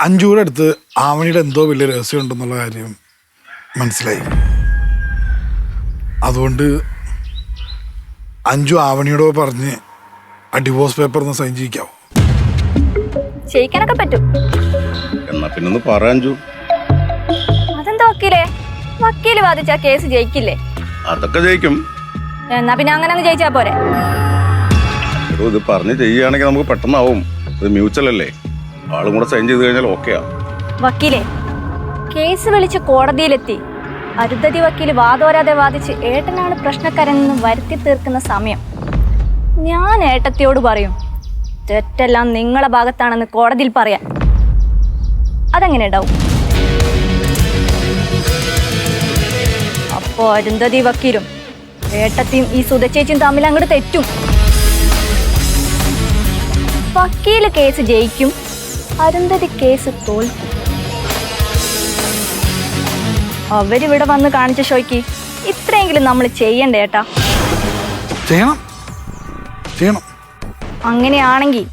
അഞ്ചൂടെ അടുത്ത് ആവണിയുടെ എന്തോ വലിയ രഹസ്യം ഉണ്ടെന്നുള്ള കാര്യം മനസ്സിലായി. അതുകൊണ്ട് അഞ്ചു ആവണിയോട് പറഞ്ഞ് ആ ഡിവോഴ്സ് പേപ്പർ ഒന്ന് സൈൻ ചെയ്യിക്കാവോ? ചെയ്യിക്കാനൊക്കെ പറ്റും. എന്നാ പിന്നെ ഒന്ന് പറ അഞ്ചു. അതെന്താ വക്കീലേ? വക്കീൽ വാദിച്ച കേസ് ജയിക്കില്ലേ? അതൊക്കെ ജയിക്കും. എന്നാ പിന്നെ അങ്ങനെ അങ്ങ് ജയിച്ചാ പോരെ. ഇത് പറഞ്ഞ് ചെയ്യുകയാണെങ്കിൽ നമുക്ക് പെട്ടെന്നാവും. ഇത് മ്യൂച്വൽ അല്ലേ? ആളും കൂടെ സൈൻ ചെയ്ത് കഴിഞ്ഞാൽ ഓക്കെയാ വക്കീലേ കേസ് വിളിച്ച് കോടതിയിലെത്തി. അരുന്ധതി വക്കീൽ വാദോരാതെ വാദിച്ച് ഏട്ടനാണ് പ്രശ്നക്കാരെന്ന് വരുത്തി തീർക്കുന്ന സമയം. ഞാൻ ഏട്ടത്തിയോട് പറയും തെറ്റെല്ലാം നിങ്ങളെ ഭാഗത്താണെന്ന് കോടതിയിൽ പറയാൻ. അതെങ്ങനെ ഉണ്ടാവും? അപ്പോ അരുന്ധതി വക്കീലും ഏട്ടത്തിയും ഈ സുധച്ചേച്ചിയും തമ്മിൽ അങ്ങോട്ട് തെറ്റും. വക്കീൽ കേസ് ജയിക്കും അരുന്ധതി കേസ് തോൽക്കും. അവരിവിടെ വന്ന് കാണിച്ച ഷോയ്ക്ക് ഇത്രയെങ്കിലും നമ്മൾ ചെയ്യണ്ടേ ഏട്ടാ? ചെയ്യണം. ചെയ്യണം. അങ്ങനെയാണെങ്കിൽ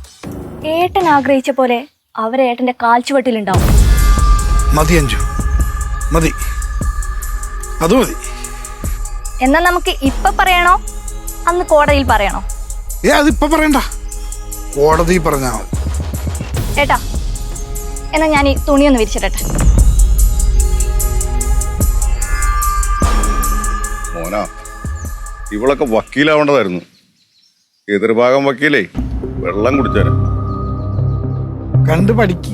ഏട്ടൻ ആഗ്രഹിച്ച പോലെ അവരെ ഏട്ടന്റെ കാൽച്ചുവട്ടിലുണ്ടാവും. മതി അഞ്ചു മതി. അത് മതി. എന്നാ നമുക്ക് ഇപ്പൊ പറയണോ? അന്ന് കോടതിയിൽ പറയണോ? ഏ അതിപ്പോ പറയണ്ട. കോടതി പറഞ്ഞാ മതി. ഏട്ടാ എന്നാ ഞാൻ ഈ തുണിയൊന്ന് വിരിച്ചിട്ടെ മോനാ ഇവളൊക്കെ വക്കീലാവേണ്ടതായിരുന്നു. എതിർഭാഗം വക്കീലേ വെള്ളം കുടിച്ചേരാ കണ്ടു പഠിക്ക്.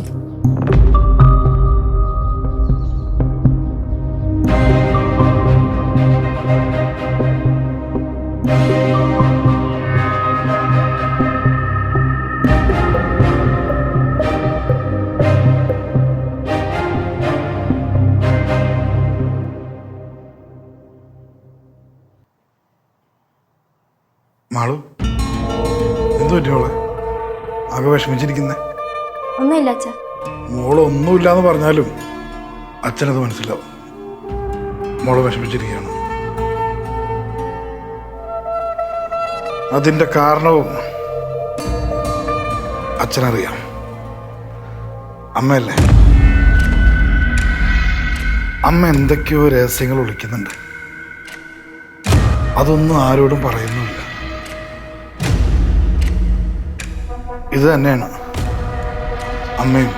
മാളു എന്തു പറ്റിയോളെ ആകെ വിഷമിച്ചിരിക്കുന്നേ. ഒന്നുമില്ല അച്ഛ. മോൾ ഒന്നുമില്ല എന്ന് പറഞ്ഞാലും അച്ഛനത് മനസ്സിലാവും. മോൾ വിഷമിച്ചിരിക്കുകയാണ്. അതിന്റെ കാരണവും അച്ഛനറിയാം. അമ്മയല്ലേ? അമ്മ എന്തൊക്കെയോ രഹസ്യങ്ങൾ ഒളിക്കുന്നുണ്ട് അതൊന്നും ആരോടും പറയുന്നുമില്ല ഇത് തന്നെയാണ് അമ്മയും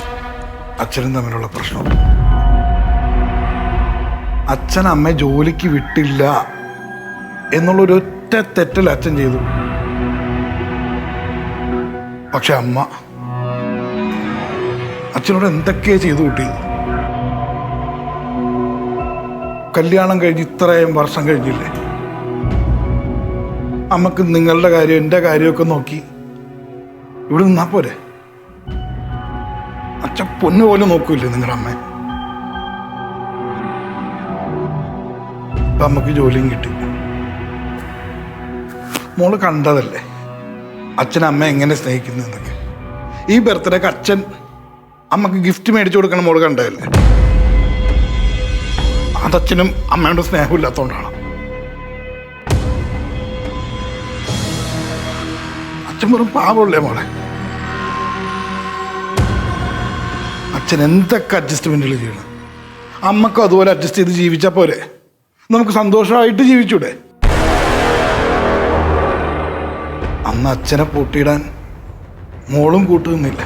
അച്ഛനും തമ്മിലുള്ള പ്രശ്നം. അച്ഛൻ അമ്മ ജോലിക്ക് വിട്ടില്ല എന്നുള്ളൊരു ഒറ്റ തെറ്റൽ അച്ഛൻ ചെയ്തു. പക്ഷെ അമ്മ അച്ഛനോട് എന്തൊക്കെയാ ചെയ്തു കൂട്ടി. കല്യാണം കഴിഞ്ഞ് ഇത്രയും വർഷം കഴിഞ്ഞില്ലേ? അമ്മയ്ക്ക് നിങ്ങളുടെ കാര്യം എന്റെ കാര്യമൊക്കെ നോക്കി ഇവിടെ നിന്നാ പോരെ? അച്ഛൻ പൊന്നു പോലും നോക്കൂല്ലേ നിങ്ങളുടെ അമ്മ? ഇപ്പൊ അമ്മയ്ക്ക് ജോലിയും കിട്ടി. മോൾ കണ്ടതല്ലേ? അച്ഛൻ അമ്മ എങ്ങനെ സ്നേഹിക്കുന്നു എന്നൊക്കെ. ഈ ബർത്ത്ഡേക്ക് അച്ഛൻ അമ്മയ്ക്ക് ഗിഫ്റ്റ് മേടിച്ചു കൊടുക്കണം മോൾ കണ്ടതല്ലേ? അതച്ഛനും അമ്മയോട് സ്നേഹമില്ലാത്തതുകൊണ്ടാണ് അച്ഛൻ വെറും പാവമല്ലേ മോളെ. അച്ഛൻ എന്തൊക്കെ അഡ്ജസ്റ്റ്മെന്റുകൾ ചെയ്യണം. അമ്മക്കും അതുപോലെ അഡ്ജസ്റ്റ് ചെയ്ത് ജീവിച്ചാൽ പോരെ. നമുക്ക് സന്തോഷമായിട്ട് ജീവിച്ചൂടെ. അന്ന് അച്ഛനെ പൂട്ടിയിടാൻ മോളും കൂട്ടുന്നില്ല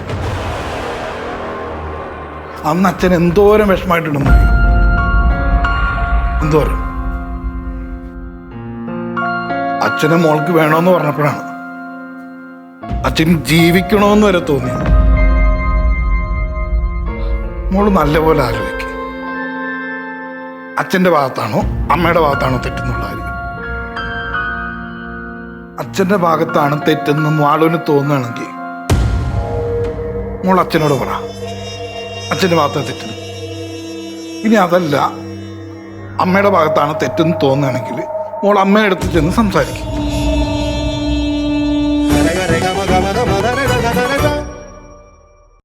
അന്ന് അച്ഛൻ എന്തോരം വിഷമായിട്ടുണ്ടെന്ന് അറിയോ? എന്തോരം? അച്ഛനെ മോൾക്ക് വേണമെന്ന് പറഞ്ഞപ്പോഴാണ് അച്ഛൻ ജീവിക്കണമെന്ന് വരെ തോന്നി. മോൾ നല്ലപോലെ ആലോചിക്കും. അച്ഛന്റെ ഭാഗത്താണോ അമ്മയുടെ ഭാഗത്താണോ തെറ്റെന്നുള്ള കാര്യം അച്ഛന്റെ ഭാഗത്താണ് തെറ്റെന്ന് മാളുവിന് തോന്നുകയാണെങ്കിൽ മോൾ അച്ഛനോട് പറ. അച്ഛന്റെ ഭാഗത്താണ് തെറ്റെന്ന്. ഇനി അതല്ല അമ്മയുടെ ഭാഗത്താണ് തെറ്റെന്ന് തോന്നുകയാണെങ്കിൽ മോൾ അമ്മയുടെ അടുത്ത് ചെന്ന് സംസാരിക്കും.